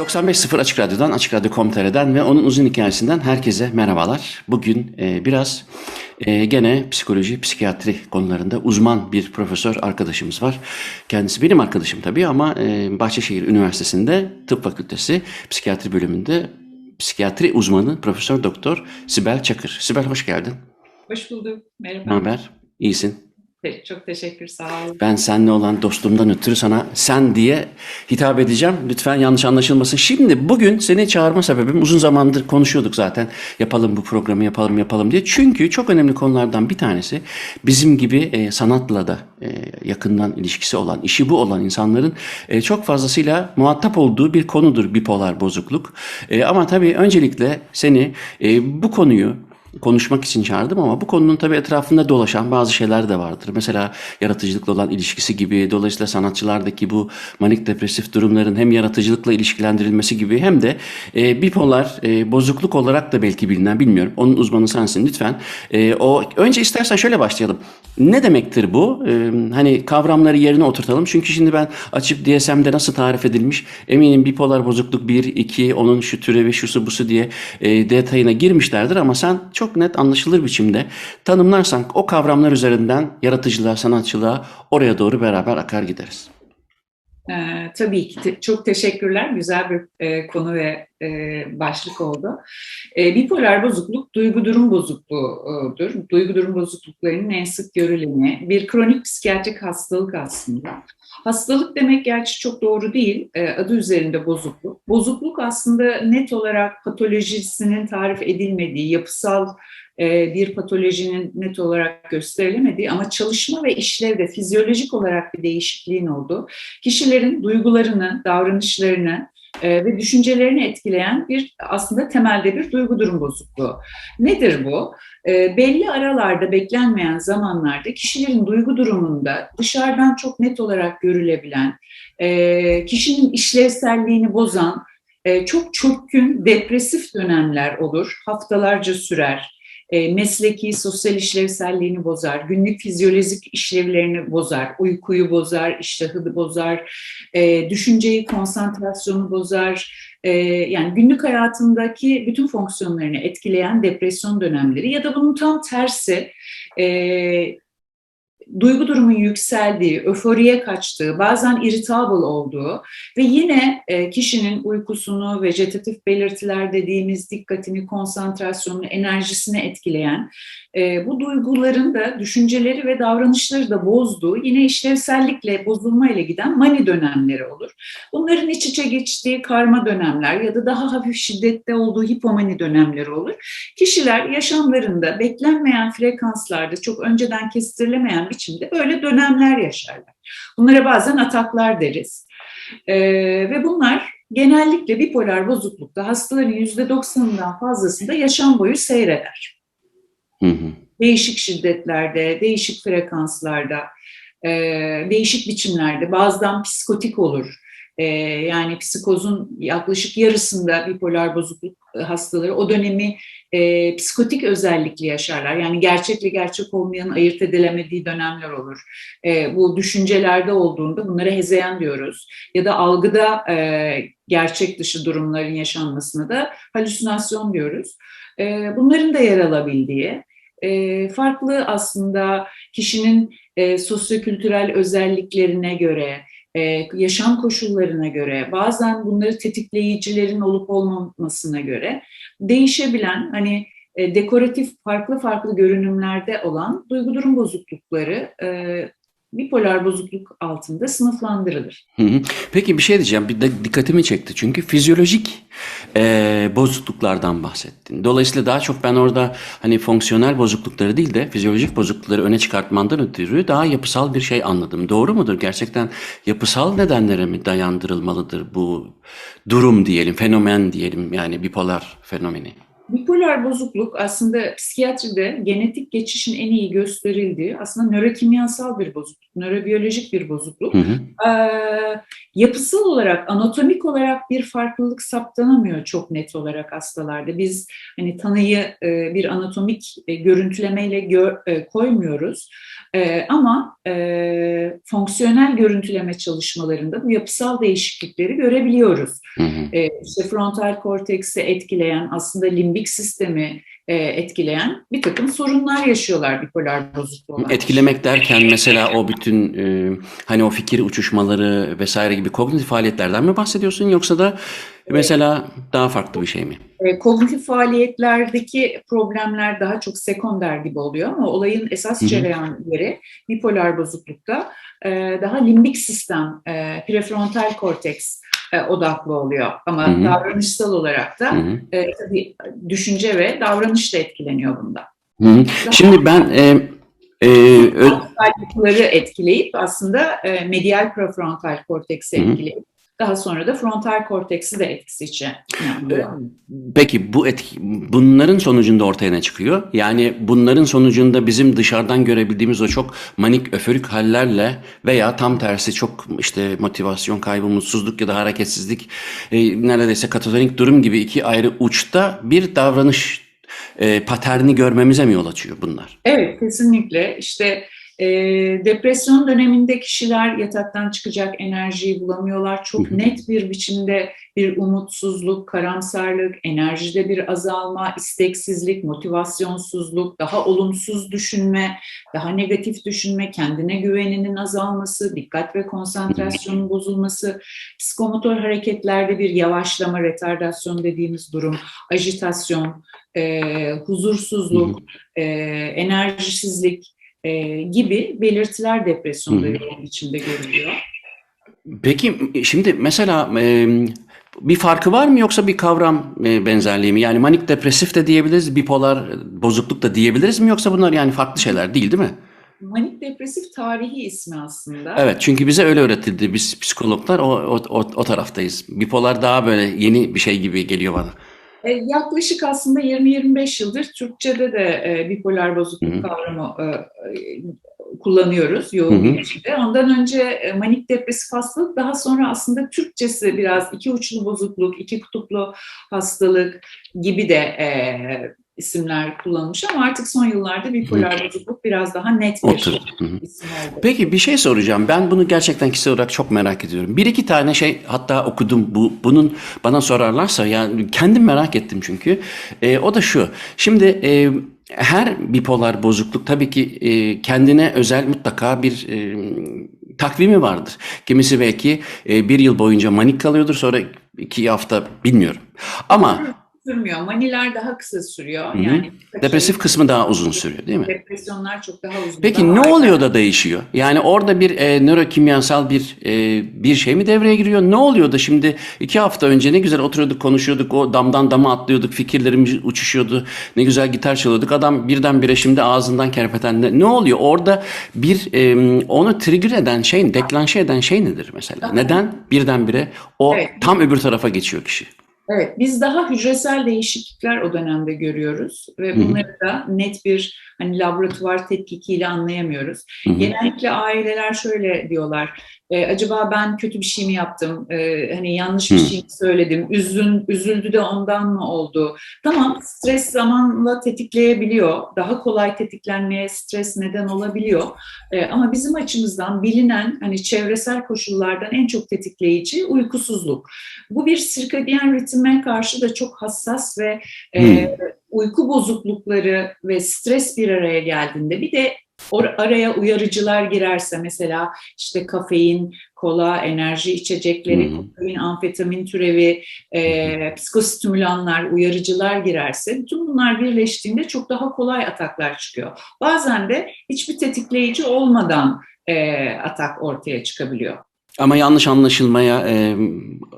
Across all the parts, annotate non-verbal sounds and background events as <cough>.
95.0 Açık Radyo'dan, Açık Radyo.com.tr'den ve onun uzun hikayesinden herkese merhabalar. Bugün e, biraz e, gene psikoloji, psikiyatri konularında uzman bir profesör arkadaşımız var. Kendisi benim arkadaşım tabii ama e, Bahçeşehir Üniversitesi'nde Tıp Fakültesi Psikiyatri bölümünde psikiyatri uzmanı Profesör Doktor Sibel Çakır. Sibel hoş geldin. Hoş bulduk. Merhaba. Ne haber? İyisin. Çok teşekkür, sağ olun. Ben seninle olan dostluğumdan ötürü sana sen diye hitap edeceğim. Lütfen yanlış anlaşılmasın. Şimdi bugün seni çağırma sebebim uzun zamandır konuşuyorduk zaten. Yapalım bu programı yapalım yapalım diye. Çünkü çok önemli konulardan bir tanesi bizim gibi e, sanatla da e, yakından ilişkisi olan, işi bu olan insanların e, çok fazlasıyla muhatap olduğu bir konudur bipolar bozukluk. E, ama tabii öncelikle seni e, bu konuyu konuşmak için çağırdım ama bu konunun tabii etrafında dolaşan bazı şeyler de vardır. Mesela yaratıcılıkla olan ilişkisi gibi, dolayısıyla sanatçılardaki bu manik depresif durumların hem yaratıcılıkla ilişkilendirilmesi gibi hem de e, bipolar e, bozukluk olarak da belki bilinen bilmiyorum. Onun uzmanı sensin lütfen. E, o önce istersen şöyle başlayalım. Ne demektir bu? E, hani kavramları yerine oturtalım. Çünkü şimdi ben açıp DSM'de nasıl tarif edilmiş eminim bipolar bozukluk 1, 2, onun şu türevi, şusu busu diye e, detayına girmişlerdir ama sen çok net anlaşılır biçimde tanımlarsan o kavramlar üzerinden yaratıcılığa, sanatçılığa oraya doğru beraber akar gideriz. Ee, tabii ki te- çok teşekkürler. Güzel bir e, konu ve e, başlık oldu. E, bipolar bozukluk duygu durum bozukluğudur. Duygu durum bozukluklarının en sık görüleni bir kronik psikiyatrik hastalık aslında. Hastalık demek gerçi çok doğru değil. E, adı üzerinde bozukluk. Bozukluk aslında net olarak patolojisinin tarif edilmediği, yapısal bir patolojinin net olarak gösterilemediği ama çalışma ve işlevde fizyolojik olarak bir değişikliğin olduğu, kişilerin duygularını, davranışlarını e, ve düşüncelerini etkileyen bir aslında temelde bir duygu durum bozukluğu. Nedir bu? E, belli aralarda, beklenmeyen zamanlarda kişilerin duygu durumunda dışarıdan çok net olarak görülebilen, e, kişinin işlevselliğini bozan, e, çok çökkün, depresif dönemler olur, haftalarca sürer e, mesleki, sosyal işlevselliğini bozar, günlük fizyolojik işlevlerini bozar, uykuyu bozar, iştahı bozar, e, düşünceyi, konsantrasyonu bozar. E, yani günlük hayatındaki bütün fonksiyonlarını etkileyen depresyon dönemleri ya da bunun tam tersi duygu durumun yükseldiği, öforiye kaçtığı, bazen irritable olduğu ve yine e, kişinin uykusunu, vejetatif belirtiler dediğimiz dikkatini, konsantrasyonunu, enerjisini etkileyen e, bu duyguların da düşünceleri ve davranışları da bozduğu, yine işlevsellikle, bozulmayla giden mani dönemleri olur. Bunların iç içe geçtiği karma dönemler ya da daha hafif şiddette olduğu hipomani dönemleri olur. Kişiler yaşamlarında beklenmeyen frekanslarda çok önceden kestirilemeyen biçimde böyle dönemler yaşarlar. Bunlara bazen ataklar deriz. Ee, ve bunlar genellikle bipolar bozuklukta hastaların %90'ından fazlasında yaşam boyu seyreder. Hı hı. Değişik şiddetlerde, değişik frekanslarda, e, değişik biçimlerde, bazen psikotik olur. E, yani psikozun yaklaşık yarısında bipolar bozukluk hastaları o dönemi e, psikotik özellikli yaşarlar. Yani gerçekle gerçek olmayan ayırt edilemediği dönemler olur. E, bu düşüncelerde olduğunda bunlara hezeyan diyoruz. Ya da algıda e, gerçek dışı durumların yaşanmasına da halüsinasyon diyoruz. E, bunların da yer alabildiği, e, farklı aslında kişinin e, sosyokültürel özelliklerine göre, e, yaşam koşullarına göre, bazen bunları tetikleyicilerin olup olmamasına göre değişebilen, hani e, dekoratif farklı farklı görünümlerde olan duygu durum bozuklukları e, bipolar bozukluk altında sınıflandırılır. Hı hı. Peki bir şey diyeceğim. Bir de dikkatimi çekti. Çünkü fizyolojik e, bozukluklardan bahsettin. Dolayısıyla daha çok ben orada hani fonksiyonel bozuklukları değil de fizyolojik bozuklukları öne çıkartmandan ötürü daha yapısal bir şey anladım. Doğru mudur? Gerçekten yapısal nedenlere mi dayandırılmalıdır bu durum diyelim, fenomen diyelim yani bipolar fenomeni? Bipolar bozukluk aslında psikiyatride genetik geçişin en iyi gösterildiği aslında nörokimyasal bir bozukluk, nörobiyolojik bir bozukluk. Hı hı. Ee, yapısal olarak, anatomik olarak bir farklılık saptanamıyor çok net olarak hastalarda. Biz hani tanıyı e, bir anatomik e, görüntülemeyle gör, e, koymuyoruz. E, ama e, fonksiyonel görüntüleme çalışmalarında bu yapısal değişiklikleri görebiliyoruz. Hı hı. E, işte frontal korteksi etkileyen, aslında limbik sistemi e, etkileyen bir takım sorunlar yaşıyorlar bipolar bozukluğu olan. Etkilemek derken mesela o bütün e, hani o fikir uçuşmaları vesaire gibi kognitif faaliyetlerden mi bahsediyorsun yoksa da mesela daha farklı bir şey mi? E, kognitif faaliyetlerdeki problemler daha çok sekonder gibi oluyor ama olayın esas cereyan yeri bipolar bozuklukta e, daha limbik sistem, e, prefrontal korteks e, odaklı oluyor. Ama Hı hı. davranışsal olarak da e, tabii düşünce ve davranış da etkileniyor bunda. Şimdi ben e, e, ö- <laughs> Frontal yapıları etkileyip aslında e, medial prefrontal korteksi etkileyip daha sonra da frontal korteksi de etkisi içine alıyor. Peki bu etki, bunların sonucunda ortaya ne çıkıyor? Yani bunların sonucunda bizim dışarıdan görebildiğimiz o çok manik öförük hallerle veya tam tersi çok işte motivasyon kaybı, mutsuzluk ya da hareketsizlik e, neredeyse katatonik durum gibi iki ayrı uçta bir davranış e, paterni görmemize mi yol açıyor bunlar? Evet, kesinlikle. İşte e, depresyon döneminde kişiler yataktan çıkacak enerjiyi bulamıyorlar. Çok net bir biçimde bir umutsuzluk, karamsarlık, enerjide bir azalma, isteksizlik, motivasyonsuzluk, daha olumsuz düşünme, daha negatif düşünme, kendine güveninin azalması, dikkat ve konsantrasyonun bozulması, psikomotor hareketlerde bir yavaşlama, retardasyon dediğimiz durum, ajitasyon, e, huzursuzluk, e, enerjisizlik e, gibi belirtiler depresyonda hı. yoğun biçimde görülüyor. Peki şimdi mesela e, bir farkı var mı yoksa bir kavram e, benzerliği mi? Yani manik depresif de diyebiliriz, bipolar bozukluk da diyebiliriz mi yoksa bunlar yani farklı şeyler değil değil mi? Manik depresif tarihi ismi aslında. Evet çünkü bize öyle öğretildi. Biz psikologlar o, o, o, o taraftayız. Bipolar daha böyle yeni bir şey gibi geliyor bana. E, yaklaşık aslında 20-25 yıldır Türkçe'de de e, bipolar bozukluk kavramı e, kullanıyoruz yoğun bir biçimde. Ondan önce manik depresif hastalık daha sonra aslında Türkçesi biraz iki uçlu bozukluk, iki kutuplu hastalık gibi de e, isimler kullanılmış ama artık son yıllarda bipolar bozukluk biraz daha net bir Otur. İsim oldu. Peki bir şey soracağım. Ben bunu gerçekten kişisel olarak çok merak ediyorum. Bir iki tane şey hatta okudum. Bu bunun bana sorarlarsa yani kendim merak ettim çünkü. E, o da şu. Şimdi e, her bipolar bozukluk tabii ki e, kendine özel mutlaka bir e, takvimi vardır. Kimisi belki e, bir yıl boyunca manik kalıyordur sonra iki hafta bilmiyorum. Ama Sürmüyor. Maniler daha kısa sürüyor. Hı hı. Yani depresif kısmı daha uzun sürüyor değil mi? depresyonlar çok daha uzun. Peki daha ne aylar. oluyor da değişiyor? Yani orada bir e, nörokimyasal bir e, bir şey mi devreye giriyor? Ne oluyor da şimdi iki hafta önce ne güzel oturuyorduk konuşuyorduk o damdan dama atlıyorduk fikirlerimiz uçuşuyordu ne güzel gitar çalıyorduk adam birdenbire şimdi ağzından kerpeten ne, ne oluyor? Orada bir e, onu trigger eden şey deklanşe eden şey nedir mesela? Neden birdenbire o Evet. tam öbür tarafa geçiyor kişi? Evet, biz daha hücresel değişiklikler o dönemde görüyoruz ve bunları da net bir hani laboratuvar tetkikiyle anlayamıyoruz. Hı hı. Genellikle aileler şöyle diyorlar, e, acaba ben kötü bir şey mi yaptım, E, hani yanlış bir Hı. şey mi söyledim, üzün, üzüldü de ondan mı oldu? Tamam, stres zamanla tetikleyebiliyor, daha kolay tetiklenmeye stres neden olabiliyor. E, ama bizim açımızdan bilinen hani çevresel koşullardan en çok tetikleyici uykusuzluk. Bu bir sirkadiyen ritme karşı da çok hassas ve e, uyku bozuklukları ve stres bir araya geldiğinde bir de or- araya uyarıcılar girerse mesela işte kafein, kola, enerji içecekleri, hı. kokain, amfetamin türevi, e, psikostimülanlar, uyarıcılar girerse bütün bunlar birleştiğinde çok daha kolay ataklar çıkıyor. Bazen de hiçbir tetikleyici olmadan e, atak ortaya çıkabiliyor. Ama yanlış anlaşılmaya e,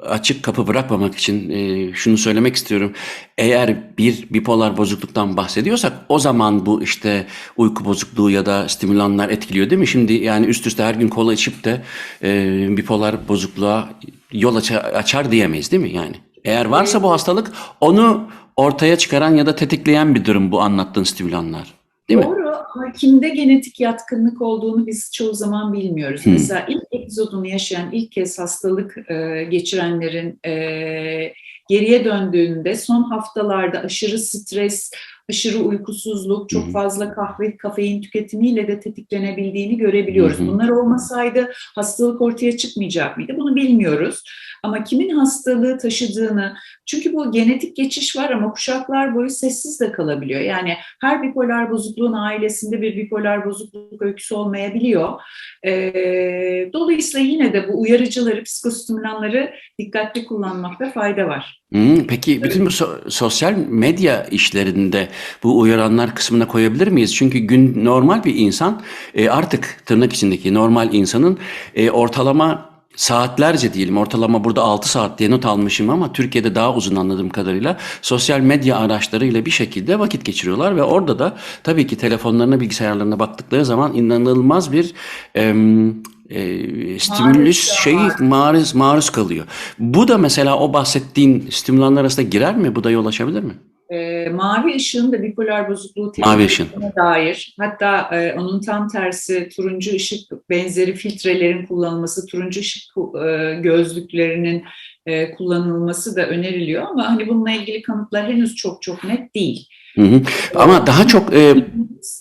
açık kapı bırakmamak için e, şunu söylemek istiyorum. Eğer bir bipolar bozukluktan bahsediyorsak o zaman bu işte uyku bozukluğu ya da stimülanlar etkiliyor değil mi? Şimdi yani üst üste her gün kola içip de e, bipolar bozukluğa yol açar, açar diyemeyiz değil mi yani? Eğer varsa bu hastalık onu ortaya çıkaran ya da tetikleyen bir durum bu anlattığın stimülanlar. Değil mi? Doğru ama kimde genetik yatkınlık olduğunu biz çoğu zaman bilmiyoruz. Hmm. Mesela ilk epizodunu yaşayan, ilk kez hastalık e, geçirenlerin e, geriye döndüğünde son haftalarda aşırı stres, aşırı uykusuzluk, çok fazla kahve, kafein tüketimiyle de tetiklenebildiğini görebiliyoruz. Hı hı. Bunlar olmasaydı hastalık ortaya çıkmayacak mıydı? Bunu bilmiyoruz. Ama kimin hastalığı taşıdığını, çünkü bu genetik geçiş var ama kuşaklar boyu sessiz de kalabiliyor. Yani her bipolar bozukluğun ailesinde bir bipolar bozukluk öyküsü olmayabiliyor. Ee, dolayısıyla yine de bu uyarıcıları, psikostimülanları dikkatli kullanmakta fayda var. Hı, Peki bütün bu so- sosyal medya işlerinde bu uyaranlar kısmına koyabilir miyiz? Çünkü gün normal bir insan e, artık tırnak içindeki normal insanın e, ortalama saatlerce diyelim ortalama burada 6 saat diye not almışım ama Türkiye'de daha uzun anladığım kadarıyla sosyal medya araçlarıyla bir şekilde vakit geçiriyorlar ve orada da tabii ki telefonlarına bilgisayarlarına baktıkları zaman inanılmaz bir em, e, stimülüs Maruz şeyi maruz maruz kalıyor. Bu da mesela o bahsettiğin stimülanlar arasında girer mi? Bu da yol açabilir mi? Ee, mavi ışığın da bipolar bozukluğu tetiklemesine dair hatta e, onun tam tersi turuncu ışık benzeri filtrelerin kullanılması, turuncu ışık e, gözlüklerinin e, kullanılması da öneriliyor ama hani bununla ilgili kanıtlar henüz çok çok net değil. Hı hı. Ama daha çok e,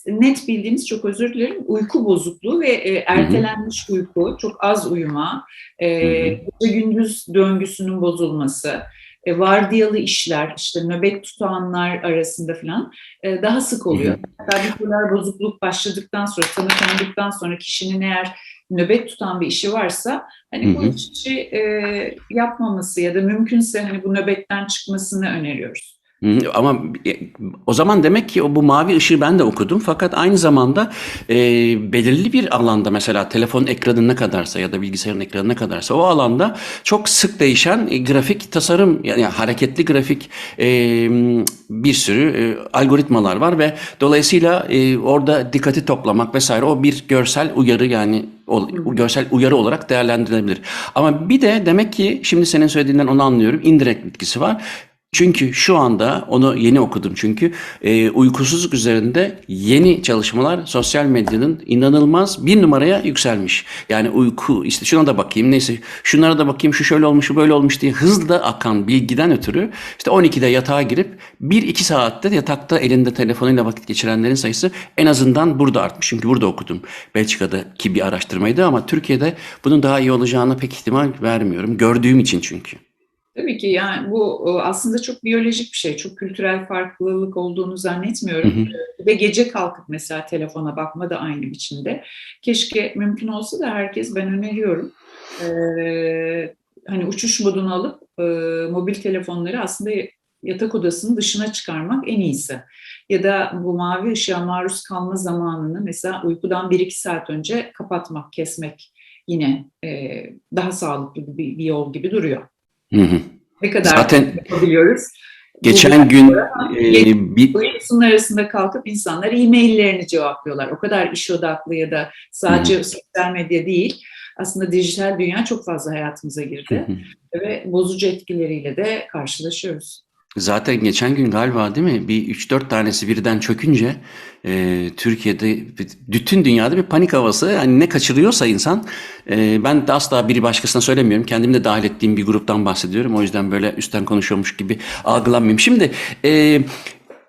net bildiğimiz çok özür dilerim uyku bozukluğu ve e, ertelenmiş uyku, çok az uyuma, e, gece gündüz döngüsünün bozulması, e, vardiyalı işler, işte nöbet tutanlar arasında falan e, daha sık oluyor. Hatta bipolar bozukluk başladıktan sonra, tanı tanıdıktan sonra kişinin eğer nöbet tutan bir işi varsa hani bu Hı hı. işi e, yapmaması ya da mümkünse hani bu nöbetten çıkmasını öneriyoruz. Ama e, o zaman demek ki o bu mavi ışığı ben de okudum fakat aynı zamanda e, belirli bir alanda mesela telefon ekranı ne kadarsa ya da bilgisayarın ekranı ne kadarsa o alanda çok sık değişen e, grafik tasarım yani hareketli grafik e, bir sürü e, algoritmalar var ve dolayısıyla e, orada dikkati toplamak vesaire o bir görsel uyarı yani görsel uyarı olarak değerlendirilebilir. Ama bir de demek ki şimdi senin söylediğinden onu anlıyorum indirekt etkisi var. Çünkü şu anda onu yeni okudum çünkü e, uykusuzluk üzerinde yeni çalışmalar sosyal medyanın inanılmaz bir numaraya yükselmiş. Yani uyku işte şuna da bakayım neyse şunlara da bakayım şu şöyle olmuş şu böyle olmuş diye hızla akan bilgiden ötürü işte 12'de yatağa girip 1-2 saatte yatakta elinde telefonuyla vakit geçirenlerin sayısı en azından burada artmış. Çünkü burada okudum Belçika'daki bir araştırmaydı ama Türkiye'de bunun daha iyi olacağına pek ihtimal vermiyorum. Gördüğüm için çünkü. Tabii ki yani bu e, aslında çok biyolojik bir şey. Çok kültürel farklılık olduğunu Hı zannetmiyorum. hı. Ve gece kalkıp mesela telefona bakma da aynı biçimde. Keşke mümkün olsa da herkes ben öneriyorum. Ee, hani uçuş modunu alıp e, mobil telefonları aslında yatak odasının dışına çıkarmak en iyisi. Ya da bu mavi ışığa maruz kalma zamanını mesela uykudan 1-2 saat önce kapatmak, kesmek yine e, daha sağlıklı bir, bir yol gibi duruyor. Hı hı. Ne kadar Zaten yapabiliyoruz? Geçen gün e, bir Uykusunun arasında kalkıp insanlar e-maillerini cevaplıyorlar. O kadar iş odaklı ya da sadece sosyal medya değil. Aslında dijital dünya çok fazla hayatımıza girdi ve bozucu etkileriyle de karşılaşıyoruz. Zaten geçen gün galiba değil mi? Bir 3-4 tanesi birden çökünce e, Türkiye'de bütün dünyada bir panik havası. Yani ne kaçırıyorsa insan e, ben de asla biri başkasına söylemiyorum. Kendimi de dahil ettiğim bir gruptan bahsediyorum. O yüzden böyle üstten konuşuyormuş gibi algılanmayayım. Şimdi e,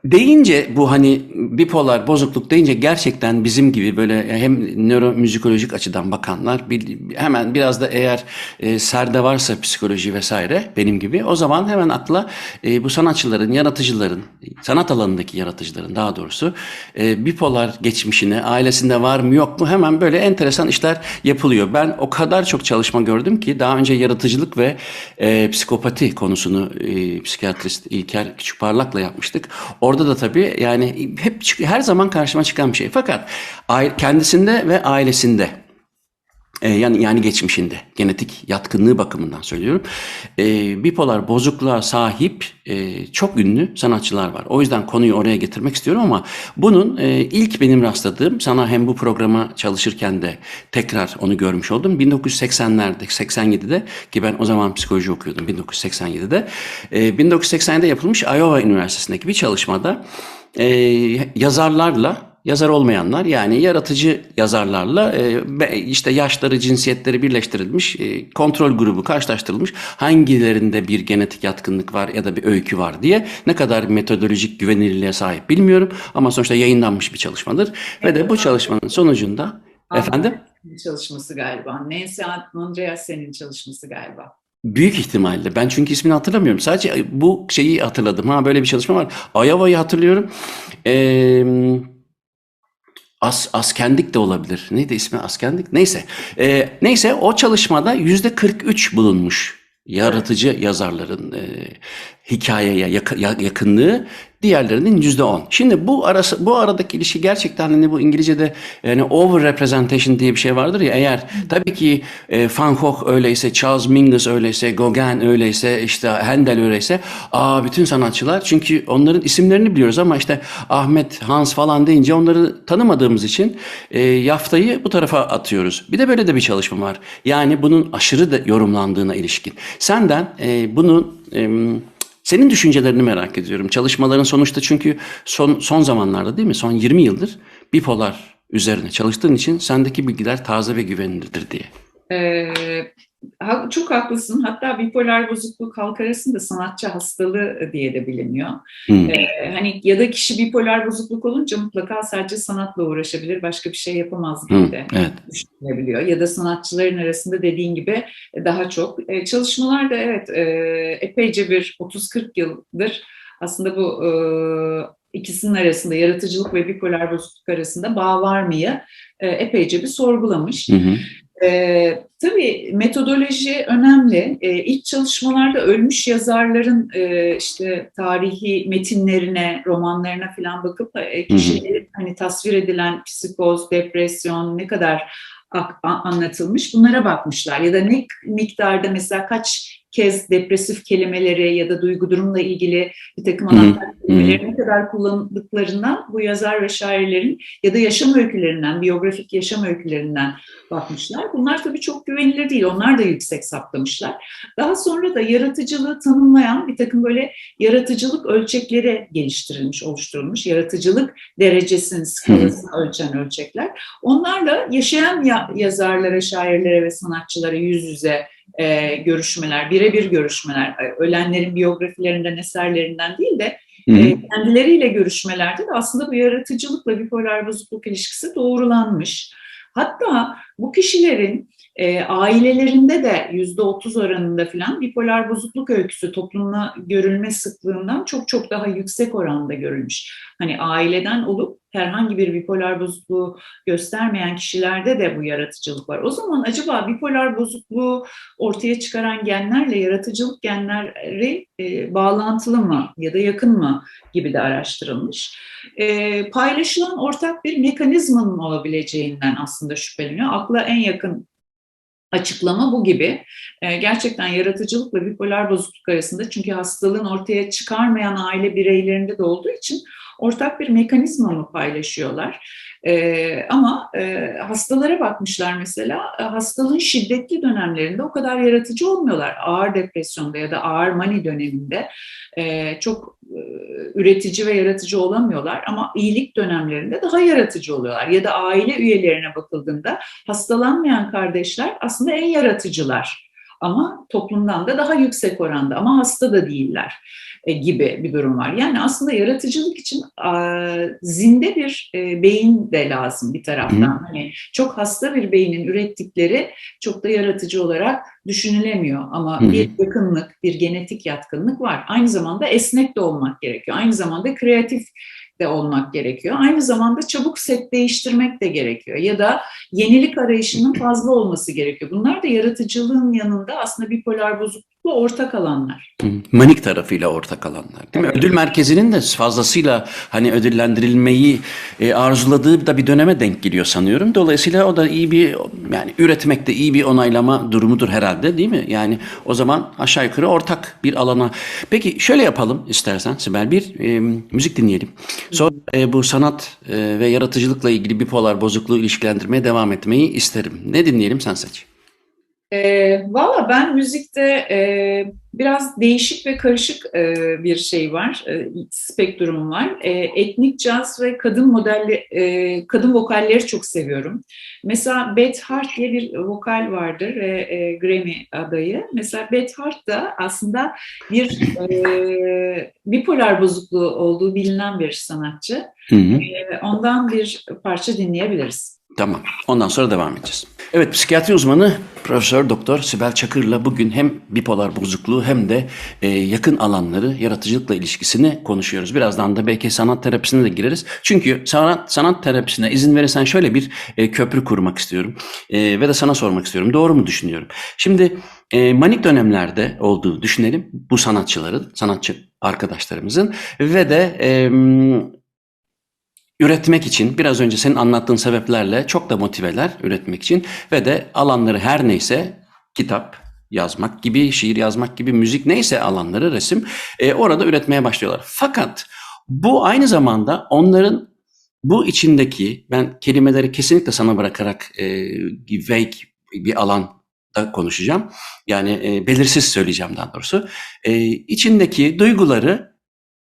Deyince bu hani bipolar bozukluk deyince gerçekten bizim gibi böyle hem nöromüzikolojik açıdan bakanlar hemen biraz da eğer e, serde varsa psikoloji vesaire benim gibi o zaman hemen akla e, bu sanatçıların, yaratıcıların, sanat alanındaki yaratıcıların daha doğrusu e, bipolar geçmişine, ailesinde var mı yok mu hemen böyle enteresan işler yapılıyor. Ben o kadar çok çalışma gördüm ki daha önce yaratıcılık ve e, psikopati konusunu e, psikiyatrist İlker Küçükparlak'la yapmıştık. Orada da tabii yani hep her zaman karşıma çıkan bir şey. Fakat kendisinde ve ailesinde E, yani yani geçmişinde genetik yatkınlığı bakımından söylüyorum. E, bipolar bozukluğa sahip e, çok ünlü sanatçılar var. O yüzden konuyu oraya getirmek istiyorum ama bunun e, ilk benim rastladığım sana hem bu programa çalışırken de tekrar onu görmüş oldum. 1980'lerde 87'de ki ben o zaman psikoloji okuyordum 1987'de. E, 1980'de yapılmış Iowa Üniversitesi'ndeki bir çalışmada e, yazarlarla yazar olmayanlar yani yaratıcı yazarlarla e, işte yaşları, cinsiyetleri birleştirilmiş, e, kontrol grubu karşılaştırılmış. Hangilerinde bir genetik yatkınlık var ya da bir öykü var diye ne kadar metodolojik güvenilirliğe sahip bilmiyorum ama sonuçta yayınlanmış bir çalışmadır ve de bu çalışmanın sonucunda efendim çalışması galiba. Nancy Andreassen'in çalışması galiba. Büyük ihtimalle. Ben çünkü ismini hatırlamıyorum. Sadece bu şeyi hatırladım. Ha böyle bir çalışma var. Iowa'yı hatırlıyorum. Eee As, askendik de olabilir. Neydi ismi askendik? Neyse. Ee, neyse o çalışmada yüzde 43 bulunmuş yaratıcı yazarların e, hikayeye yak- yakınlığı diğerlerinin yüzde on. Şimdi bu arası bu aradaki ilişki gerçekten hani bu İngilizce'de yani over representation diye bir şey vardır ya eğer tabii ki e, Van Gogh öyleyse, Charles Mingus öyleyse, Gauguin öyleyse, işte Handel öyleyse, aa bütün sanatçılar çünkü onların isimlerini biliyoruz ama işte Ahmet, Hans falan deyince onları tanımadığımız için e, yaftayı bu tarafa atıyoruz. Bir de böyle de bir çalışma var. Yani bunun aşırı da yorumlandığına ilişkin. Senden e, bunun e, senin düşüncelerini merak ediyorum. Çalışmaların sonuçta çünkü son, son zamanlarda değil mi? Son 20 yıldır bipolar üzerine çalıştığın için sendeki bilgiler taze ve güvenilirdir diye. Ee, çok haklısın. Hatta bipolar bozukluk halk arasında sanatçı hastalığı diye de biliniyor. Hmm. Ee, hani ya da kişi bipolar bozukluk olunca mutlaka sadece sanatla uğraşabilir, başka bir şey yapamaz diye hmm, de evet. düşünülebiliyor. Ya da sanatçıların arasında dediğin gibi daha çok. Ee, çalışmalar da evet e, epeyce bir 30-40 yıldır aslında bu e, ikisinin arasında yaratıcılık ve bipolar bozukluk arasında bağ var mıyı e, epeyce bir sorgulamış. Hı hı. E, tabii metodoloji önemli. E, ilk çalışmalarda ölmüş yazarların e, işte tarihi metinlerine, romanlarına falan bakıp e, kişilerin hani tasvir edilen psikoz, depresyon ne kadar anlatılmış bunlara bakmışlar. Ya da ne miktarda mesela kaç kez depresif kelimeleri ya da duygu durumla ilgili bir takım anahtar kelimeleri ne kadar kullandıklarından bu yazar ve şairlerin ya da yaşam öykülerinden, biyografik yaşam öykülerinden bakmışlar. Bunlar tabii çok güvenilir değil. Onlar da yüksek saptamışlar. Daha sonra da yaratıcılığı tanımlayan bir takım böyle yaratıcılık ölçekleri geliştirilmiş, oluşturulmuş. Yaratıcılık derecesinin skalasını ölçen ölçekler. Onlarla yaşayan yazarlara, şairlere ve sanatçılara yüz yüze e, görüşmeler, birebir görüşmeler, e, ölenlerin biyografilerinden, eserlerinden değil de e, kendileriyle görüşmelerde de aslında bu yaratıcılıkla bipolar bozukluk ilişkisi doğrulanmış. Hatta bu kişilerin e, ailelerinde de yüzde otuz oranında falan bipolar bozukluk öyküsü toplumda görülme sıklığından çok çok daha yüksek oranda görülmüş. Hani aileden olup herhangi bir bipolar bozukluğu göstermeyen kişilerde de bu yaratıcılık var. O zaman acaba bipolar bozukluğu ortaya çıkaran genlerle yaratıcılık genleri e, bağlantılı mı ya da yakın mı gibi de araştırılmış. E, paylaşılan ortak bir mekanizmanın olabileceğinden aslında şüpheleniyor. Akla en yakın açıklama bu gibi. E, gerçekten yaratıcılıkla bipolar bozukluk arasında çünkü hastalığın ortaya çıkarmayan aile bireylerinde de olduğu için ortak bir mekanizma mı paylaşıyorlar? E, ama e, hastalara bakmışlar mesela e, hastalığın şiddetli dönemlerinde o kadar yaratıcı olmuyorlar. Ağır depresyonda ya da ağır mani döneminde e, çok e, üretici ve yaratıcı olamıyorlar ama iyilik dönemlerinde daha yaratıcı oluyorlar. Ya da aile üyelerine bakıldığında hastalanmayan kardeşler aslında en yaratıcılar ama toplumdan da daha yüksek oranda ama hasta da değiller e, gibi bir durum var. Yani aslında yaratıcılık için zinde bir e, beyin de lazım bir taraftan. Hani çok hasta bir beynin ürettikleri çok da yaratıcı olarak düşünülemiyor ama bir yakınlık, bir genetik yatkınlık var. Aynı zamanda esnek de olmak gerekiyor. Aynı zamanda kreatif de olmak gerekiyor. Aynı zamanda çabuk set değiştirmek de gerekiyor ya da yenilik arayışının fazla olması gerekiyor. Bunlar da yaratıcılığın yanında aslında bipolar bozukluk bu ortak alanlar. Manik tarafıyla ortak alanlar değil mi? Ödül merkezinin de fazlasıyla hani ödüllendirilmeyi e, arzuladığı da bir döneme denk geliyor sanıyorum. Dolayısıyla o da iyi bir yani üretmekte iyi bir onaylama durumudur herhalde değil mi? Yani o zaman aşağı yukarı ortak bir alana. Peki şöyle yapalım istersen Sibel bir e, müzik dinleyelim. Sonra e, bu sanat e, ve yaratıcılıkla ilgili bipolar bozukluğu ilişkilendirmeye devam etmeyi isterim. Ne dinleyelim sen seç. E, Valla ben müzikte e, biraz değişik ve karışık e, bir şey var, e, spektrum var. E, etnik caz ve kadın modelli, e, kadın vokalleri çok seviyorum. Mesela Beth Hart diye bir vokal vardır ve e, Grammy adayı. Mesela Beth Hart da aslında bir e, bipolar bozukluğu olduğu bilinen bir sanatçı. Hı hı. E, ondan bir parça dinleyebiliriz. Tamam. Ondan sonra devam edeceğiz. Evet, psikiyatri uzmanı Profesör Doktor Sibel Çakır'la bugün hem bipolar bozukluğu hem de e, yakın alanları, yaratıcılıkla ilişkisini konuşuyoruz. Birazdan da belki sanat terapisine de gireriz. Çünkü sanat sanat terapisine izin verirsen şöyle bir e, köprü kurmak istiyorum E, ve de sana sormak istiyorum. Doğru mu düşünüyorum? Şimdi e, manik dönemlerde olduğu düşünelim bu sanatçıların, sanatçı arkadaşlarımızın ve de e, üretmek için biraz önce senin anlattığın sebeplerle çok da motiveler üretmek için ve de alanları her neyse kitap yazmak gibi, şiir yazmak gibi, müzik neyse alanları resim e, orada üretmeye başlıyorlar. Fakat bu aynı zamanda onların bu içindeki ben kelimeleri kesinlikle sana bırakarak e, vague bir alanda konuşacağım. Yani e, belirsiz söyleyeceğim daha doğrusu. E, içindeki duyguları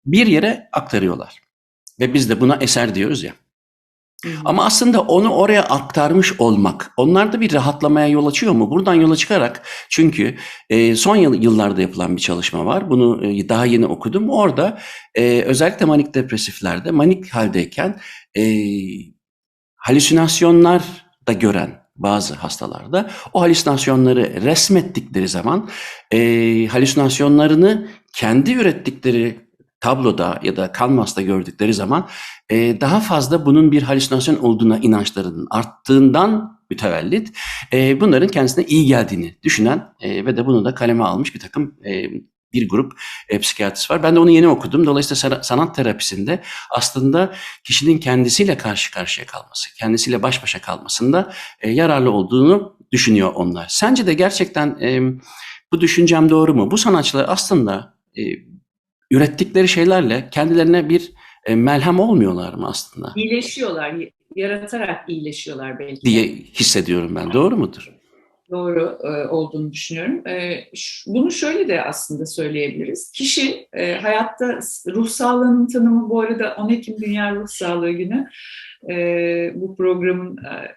bir yere aktarıyorlar. Ve biz de buna eser diyoruz ya. Ama aslında onu oraya aktarmış olmak, onlarda bir rahatlamaya yol açıyor mu? Buradan yola çıkarak çünkü e, son yıl, yıllarda yapılan bir çalışma var. Bunu e, daha yeni okudum. Orada e, özellikle manik depresiflerde manik haldeyken e, halüsinasyonlar da gören bazı hastalarda o halüsinasyonları resmettikleri zaman e, halüsinasyonlarını kendi ürettikleri tabloda ya da kanvasta gördükleri zaman e, daha fazla bunun bir halüsinasyon olduğuna inançlarının arttığından mütevellit e, bunların kendisine iyi geldiğini düşünen e, ve de bunu da kaleme almış bir takım e, bir grup e, psikiyatrist var. Ben de onu yeni okudum. Dolayısıyla sanat terapisinde aslında kişinin kendisiyle karşı karşıya kalması, kendisiyle baş başa kalmasında e, yararlı olduğunu düşünüyor onlar. Sence de gerçekten e, bu düşüncem doğru mu? Bu sanatçılar aslında e, ürettikleri şeylerle kendilerine bir e, melhem olmuyorlar mı aslında İyileşiyorlar, yaratarak iyileşiyorlar belki. diye hissediyorum ben. Doğru mudur? Doğru e, olduğunu düşünüyorum. E, bunu şöyle de aslında söyleyebiliriz. Kişi e, hayatta ruh sağlığının tanımı bu arada 10 Ekim Dünya Ruh Sağlığı Günü. E, bu programın e,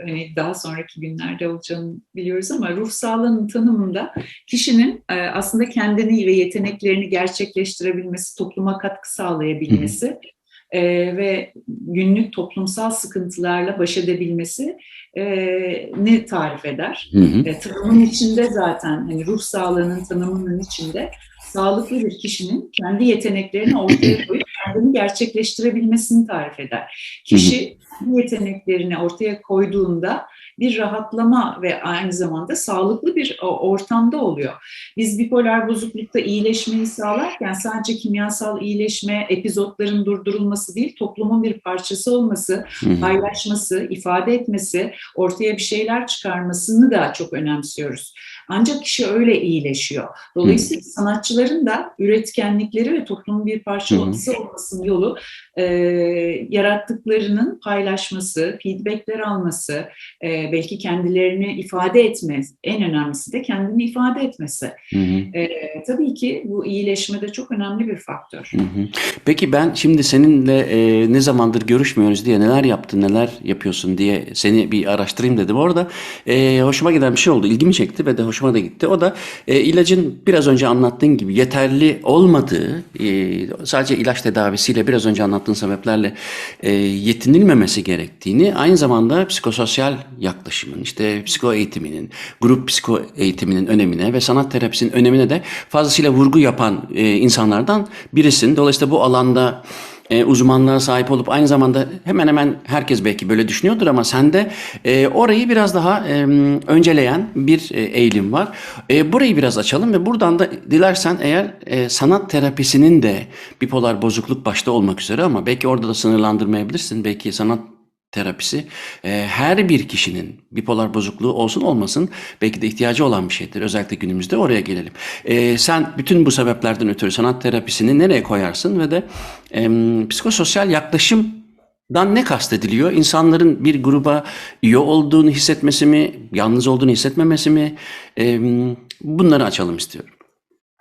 hani daha sonraki günlerde olacağını biliyoruz ama ruh sağlığının tanımında kişinin e, aslında kendini ve yeteneklerini gerçekleştirebilmesi, topluma katkı sağlayabilmesi e, ve günlük toplumsal sıkıntılarla baş edebilmesi e, ne tarif eder. Hı hı. E, tanımın içinde zaten hani ruh sağlığının tanımının içinde sağlıklı bir kişinin kendi yeteneklerini ortaya koyup kendini gerçekleştirebilmesini tarif eder. Kişi bu yeteneklerini ortaya koyduğunda bir rahatlama ve aynı zamanda sağlıklı bir o- ortamda oluyor. Biz bipolar bozuklukta iyileşmeyi sağlarken sadece kimyasal iyileşme, epizotların durdurulması değil, toplumun bir parçası olması, paylaşması, ifade etmesi, ortaya bir şeyler çıkarmasını da çok önemsiyoruz. Ancak kişi öyle iyileşiyor. Dolayısıyla sanatçıların da üretkenlikleri ve toplumun bir Hı hı. parçası olmasının yolu e, yarattıklarının paylaşması, feedbackler alması, e, belki kendilerini ifade etme, en önemlisi de kendini ifade etmesi. Hı hı. E, tabii ki bu iyileşmede çok önemli bir faktör. Hı hı. Peki ben şimdi seninle e, ne zamandır görüşmüyoruz diye neler yaptın, neler yapıyorsun diye seni bir araştırayım dedim. Orada e, hoşuma giden bir şey oldu, ilgimi çekti ve de hoşuma da gitti. O da e, ilacın biraz önce anlattığın gibi yeterli olmadığı, e, sadece ilaç tedavisiyle biraz önce anlattığın sebeplerle e, yetinilmemesi gerektiğini, aynı zamanda psikososyal yaklaşımın, işte psiko eğitiminin, grup psiko eğitiminin önemine ve sanat terapisinin önemine de fazlasıyla vurgu yapan e, insanlardan birisin. Dolayısıyla bu alanda e, uzmanlığa sahip olup aynı zamanda hemen hemen herkes belki böyle düşünüyordur ama sende e, orayı biraz daha e, önceleyen bir e, eğilim var. E, burayı biraz açalım ve buradan da dilersen eğer e, sanat terapisinin de bipolar bozukluk başta olmak üzere ama belki orada da sınırlandırmayabilirsin. Belki sanat terapisi e, her bir kişinin bipolar bozukluğu olsun olmasın belki de ihtiyacı olan bir şeydir. Özellikle günümüzde oraya gelelim. E, sen bütün bu sebeplerden ötürü sanat terapisini nereye koyarsın ve de e, psikososyal yaklaşımdan ne kastediliyor? İnsanların bir gruba üye olduğunu hissetmesi mi, yalnız olduğunu hissetmemesi mi? E, bunları açalım istiyorum.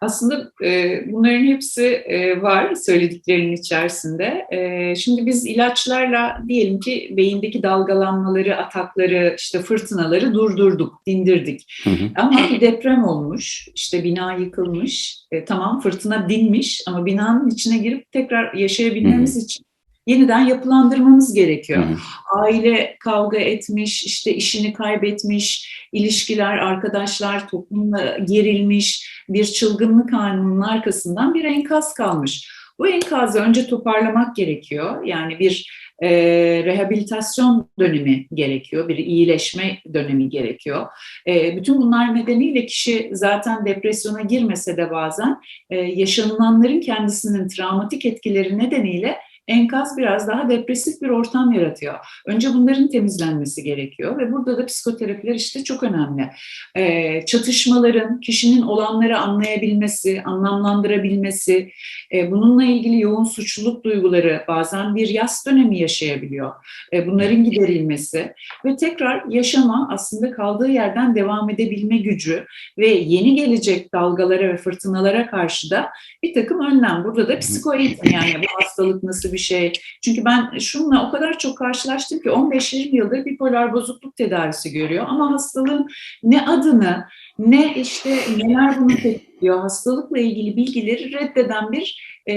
Aslında e, bunların hepsi e, var söylediklerinin içerisinde. E, şimdi biz ilaçlarla diyelim ki beyindeki dalgalanmaları, atakları, işte fırtınaları durdurduk, dindirdik. Hı hı. Ama bir deprem olmuş, işte bina yıkılmış, e, tamam fırtına dinmiş ama binanın içine girip tekrar yaşayabilmemiz için yeniden yapılandırmamız gerekiyor. Hı hı. Aile kavga etmiş, işte işini kaybetmiş, ilişkiler, arkadaşlar toplumla gerilmiş, bir çılgınlık anının arkasından bir enkaz kalmış. Bu enkazı önce toparlamak gerekiyor. Yani bir e, rehabilitasyon dönemi gerekiyor, bir iyileşme dönemi gerekiyor. E, bütün bunlar nedeniyle kişi zaten depresyona girmese de bazen e, yaşanılanların kendisinin travmatik etkileri nedeniyle enkaz biraz daha depresif bir ortam yaratıyor. Önce bunların temizlenmesi gerekiyor ve burada da psikoterapiler işte çok önemli. Ee, çatışmaların kişinin olanları anlayabilmesi, anlamlandırabilmesi, e, bununla ilgili yoğun suçluluk duyguları bazen bir yas dönemi yaşayabiliyor. E, bunların giderilmesi ve tekrar yaşama aslında kaldığı yerden devam edebilme gücü ve yeni gelecek dalgalara ve fırtınalara karşı da bir takım önlem. Burada da psikoeğitim yani bu hastalık nasıl bir şey. Çünkü ben şununla o kadar çok karşılaştım ki 15-20 yıldır bipolar bozukluk tedavisi görüyor ama hastalığın ne adını ne işte neler bunu tetikliyor hastalıkla ilgili bilgileri reddeden bir e,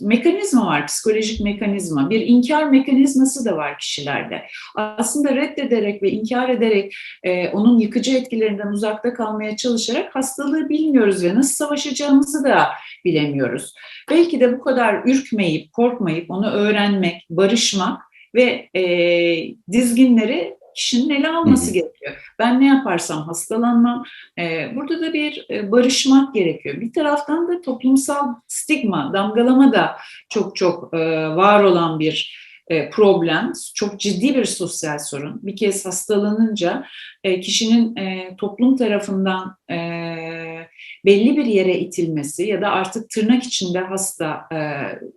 mekanizma var, psikolojik mekanizma. Bir inkar mekanizması da var kişilerde. Aslında reddederek ve inkar ederek e, onun yıkıcı etkilerinden uzakta kalmaya çalışarak hastalığı bilmiyoruz ve nasıl savaşacağımızı da bilemiyoruz. Belki de bu kadar ürkmeyip, korkmayıp onu öğrenmek, barışmak ve e, dizginleri kişinin ele alması gerekiyor. Ben ne yaparsam hastalanmam. Ee, burada da bir e, barışmak gerekiyor. Bir taraftan da toplumsal stigma, damgalama da çok çok e, var olan bir e, problem. Çok ciddi bir sosyal sorun. Bir kez hastalanınca e, kişinin e, toplum tarafından e, belli bir yere itilmesi ya da artık tırnak içinde hasta e,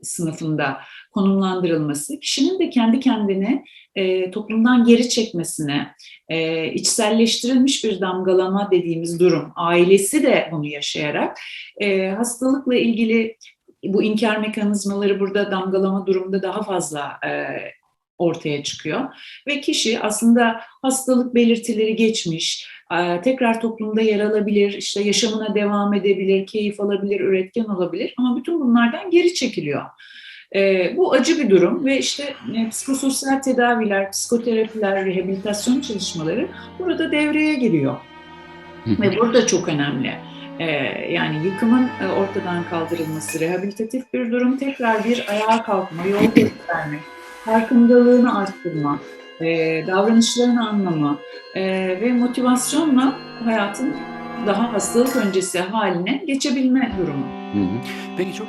sınıfında konumlandırılması kişinin de kendi kendini e, toplumdan geri çekmesine, e, içselleştirilmiş bir damgalama dediğimiz durum, ailesi de bunu yaşayarak e, hastalıkla ilgili bu inkar mekanizmaları burada damgalama durumunda daha fazla e, ortaya çıkıyor ve kişi aslında hastalık belirtileri geçmiş, e, tekrar toplumda yer alabilir, işte yaşamına devam edebilir, keyif alabilir, üretken olabilir ama bütün bunlardan geri çekiliyor. E, bu acı bir durum ve işte e, psikososyal tedaviler, psikoterapiler, rehabilitasyon çalışmaları burada devreye giriyor. Ve burada çok önemli. Yani yıkımın ortadan kaldırılması, rehabilitatif bir durum, tekrar bir ayağa kalkma, yol gösterme, farkındalığını arttırma, e, davranışlarını anlama e, ve motivasyonla hayatın daha hastalık öncesi haline geçebilme durumu. Hı hı. Peki çok